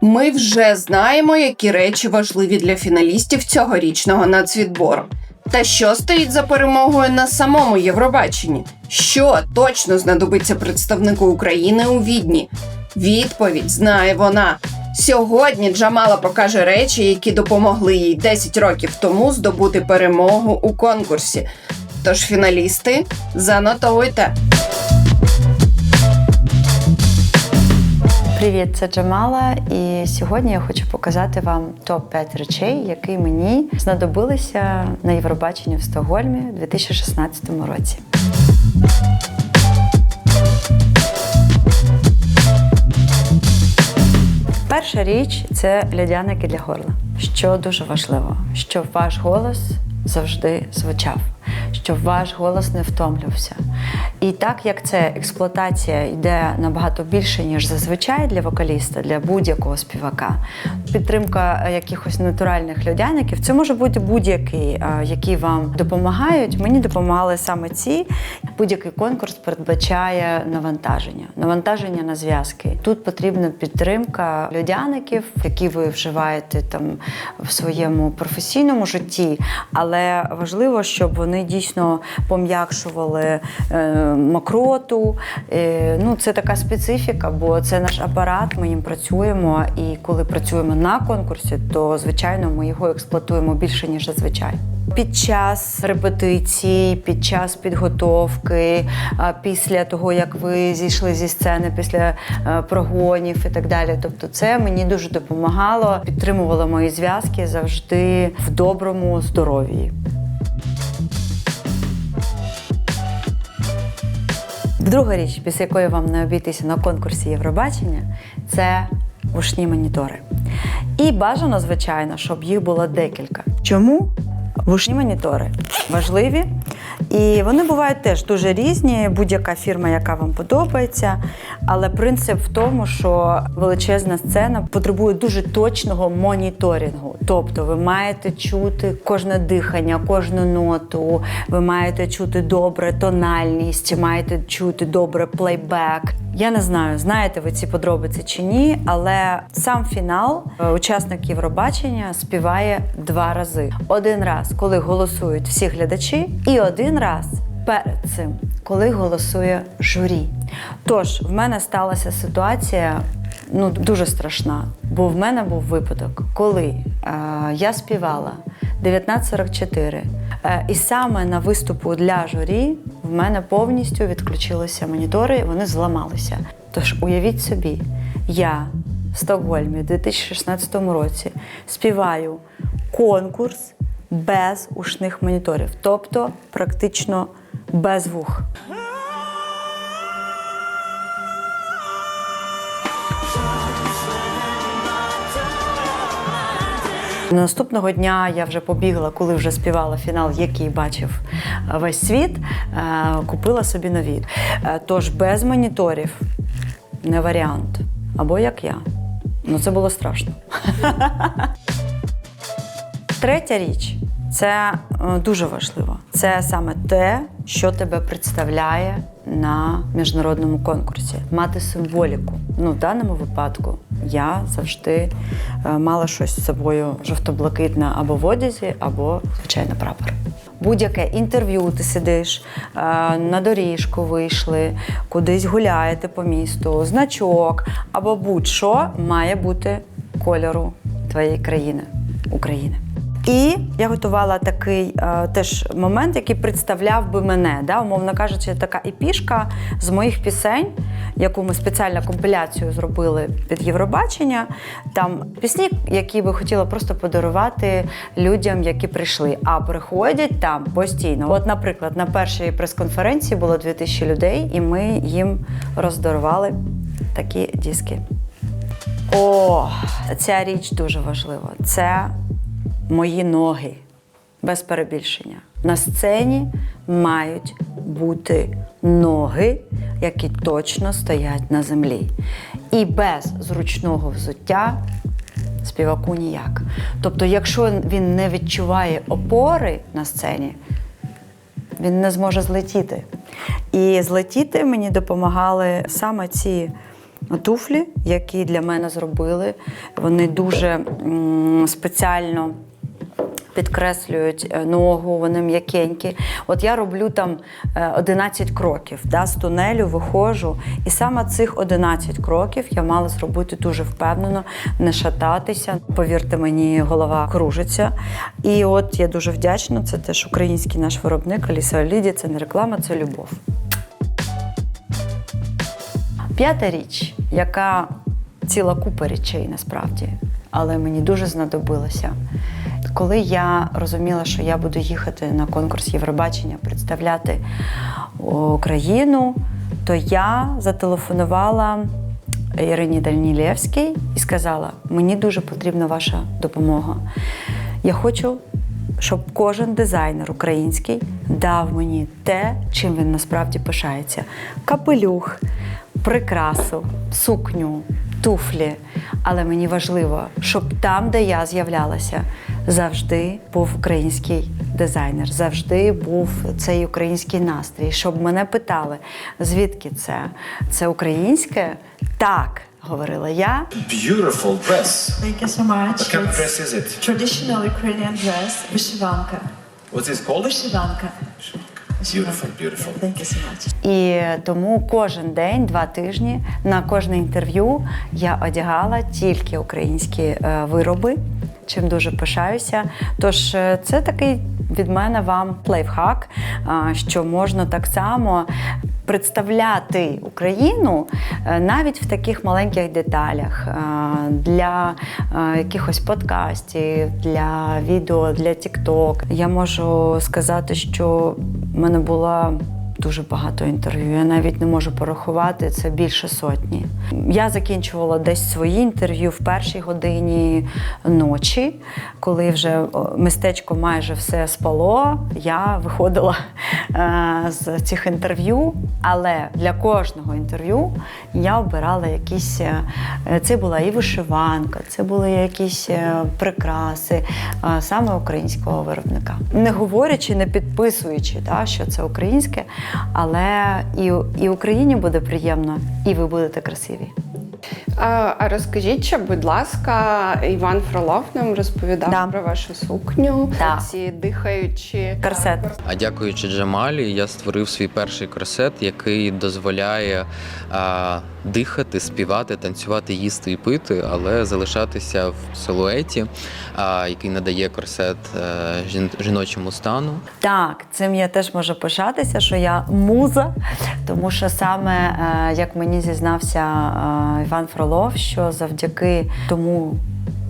Ми вже знаємо, які речі важливі для фіналістів цьогорічного нацвідбору. Та що стоїть за перемогою на самому Євробаченні? Що точно знадобиться представнику України у відні? Відповідь знає вона. Сьогодні Джамала покаже речі, які допомогли їй 10 років тому здобути перемогу у конкурсі. Тож, фіналісти, занотовуйте. Привіт, це Джамала, і сьогодні я хочу показати вам топ-5 речей, які мені знадобилися на Євробаченні в Стокгольмі у 2016 році. Перша річ це лядяники для горла, що дуже важливо, щоб ваш голос завжди звучав, щоб ваш голос не втомлювався. І так як це експлуатація йде набагато більше, ніж зазвичай для вокаліста, для будь-якого співака, підтримка якихось натуральних льодяників, це може бути будь-який, е, які вам допомагають. Мені допомагали саме ці. Будь-який конкурс передбачає навантаження, навантаження на зв'язки. Тут потрібна підтримка льодяників, які ви вживаєте там в своєму професійному житті, але важливо, щоб вони дійсно пом'якшували е, мокроту. Е, ну, це така специфіка, бо це наш апарат. Ми їм працюємо. І коли працюємо на конкурсі, то звичайно ми його експлуатуємо більше ніж зазвичай. Під час репетицій, під час підготовки, після того, як ви зійшли зі сцени, після е, прогонів і так далі. Тобто, це мені дуже допомагало, підтримувало мої зв'язки завжди в доброму здоров'ї. Друга річ, після якої вам не обійтися на конкурсі Євробачення, це вушні монітори. І бажано, звичайно, щоб їх було декілька. Чому? Вушні монітори важливі. І вони бувають теж дуже різні, будь-яка фірма, яка вам подобається. Але принцип в тому, що величезна сцена потребує дуже точного моніторингу. Тобто ви маєте чути кожне дихання, кожну ноту, ви маєте чути добре тональність, маєте чути добре плейбек. Я не знаю, знаєте ви ці подробиці чи ні, але сам фінал е, учасник Євробачення співає два рази: один раз, коли голосують всі глядачі, і один раз перед цим, коли голосує журі. Тож в мене сталася ситуація. Ну, дуже страшна, бо в мене був випадок, коли е, я співала 1944, е, і саме на виступу для журі в мене повністю відключилися монітори, вони зламалися. Тож уявіть собі, я в Стокгольмі у 2016 році співаю конкурс без ушних моніторів, тобто практично без вух. Наступного дня я вже побігла, коли вже співала фінал, який бачив весь світ, е, купила собі нові. Е, Тож без моніторів не варіант. Або як я. Ну це було страшно. Третя річ це е, дуже важливо. Це саме те, що тебе представляє на міжнародному конкурсі. Мати символіку. Ну, в даному випадку я завжди е, мала щось з собою жовто-блакитне або в одязі, або звичайно прапор. Будь-яке інтерв'ю ти сидиш, е, на доріжку вийшли, кудись гуляєте по місту, значок або будь-що має бути кольору твоєї країни України. І я готувала такий е, теж момент, який представляв би мене, да, умовно кажучи, така епішка з моїх пісень, яку ми спеціально компіляцію зробили під Євробачення. Там пісні, які би хотіла просто подарувати людям, які прийшли. А приходять там постійно. От, наприклад, на першій прес-конференції було 2000 людей, і ми їм роздарували такі диски. О, ця річ дуже важлива. Це мої ноги, без перебільшення. На сцені мають бути ноги, які точно стоять на землі. І без зручного взуття співаку ніяк. Тобто, якщо він не відчуває опори на сцені, він не зможе злетіти. І злетіти мені допомагали саме ці туфлі, які для мене зробили. Вони дуже спеціально підкреслюють е, ногу, вони м'якенькі. От я роблю там е, 11 кроків, да, з тунелю виходжу. І саме цих 11 кроків я мала зробити дуже впевнено, не шататися. Повірте мені, голова кружиться. І от я дуже вдячна. Це теж український наш виробник Аліса Оліді. Це не реклама, це любов. П'ята річ, яка ціла купа речей насправді, але мені дуже знадобилося. Коли я розуміла, що я буду їхати на конкурс Євробачення, представляти Україну, то я зателефонувала Ірині Дальнілєвській і сказала: мені дуже потрібна ваша допомога. Я хочу, щоб кожен дизайнер український дав мені те, чим він насправді пишається: капелюх, прикрасу, сукню, туфлі. Але мені важливо, щоб там, де я з'являлася, завжди був український дизайнер, завжди був цей український настрій. Щоб мене питали, звідки це? Це українське? Так, говорила я. Beautiful dress. Thank you so much. What kind of dress is it? Traditional Ukrainian dress, vyshivanka. What's it called? Vyshivanka. Beautiful, beautiful. Thank you so much. І тому кожен день, два тижні, на кожне інтерв'ю я одягала тільки українські е, вироби, чим дуже пишаюся. Тож е, це такий від мене вам лайфхак, е, що можна так само представляти Україну е, навіть в таких маленьких деталях для якихось подкастів, для відео, для TikTok. Я можу сказати, що в мене була дуже багато інтерв'ю. Я навіть не можу порахувати це більше сотні. Я закінчувала десь свої інтерв'ю в першій годині ночі, коли вже містечко майже все спало. Я виходила е, з цих інтерв'ю, але для кожного інтерв'ю я обирала якісь. е, Це була і вишиванка, це були якісь е, прикраси саме українського виробника. Не говорячи, не підписуючи, що це українське, але і, і Україні буде приємно, і ви будете красиві. А, а розкажіть, ще, будь ласка, Іван Фролов нам розповідав Да. про вашу сукню, Да. ці дихаючі Корсет. А дякуючи Джамалі, я створив свій перший корсет, який дозволяє а, дихати, співати, танцювати, їсти і пити, але залишатися в силуеті, а, який надає корсет е, жін- жіночому стану. Так, цим я теж можу пишатися, що я муза, тому що саме е, як мені зізнався е, Іван Фролов, що завдяки тому,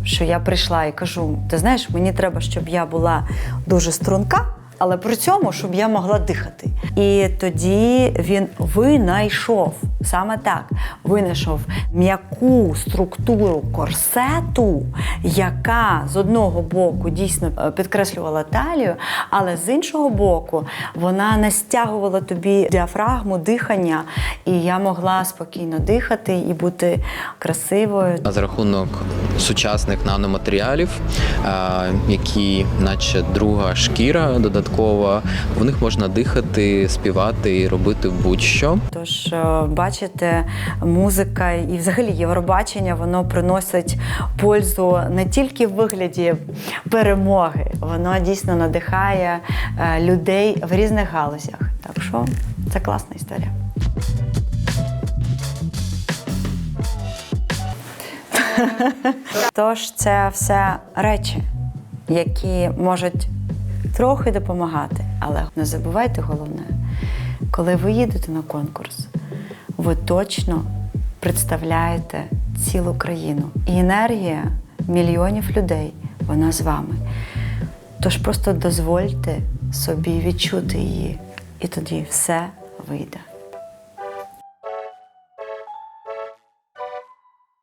що я прийшла і кажу: ти знаєш, мені треба, щоб я була дуже струнка. Але при цьому, щоб я могла дихати. І тоді він винайшов саме так: винайшов м'яку структуру корсету, яка з одного боку дійсно е, підкреслювала талію, але з іншого боку вона не стягувала тобі діафрагму, дихання, і я могла спокійно дихати і бути красивою. А за рахунок сучасних наноматеріалів, які, наче друга шкіра додаткова, в них можна дихати, співати і робити будь-що. Тож, е, бачите, музика і взагалі Євробачення воно приносить пользу не тільки в вигляді перемоги, воно дійсно надихає е, людей в різних галузях. Так що це класна історія. Тож це все речі, які можуть трохи допомагати, але не забувайте головне, коли ви їдете на конкурс, ви точно представляєте цілу країну. І енергія мільйонів людей, вона з вами. Тож просто дозвольте собі відчути її, і тоді все вийде.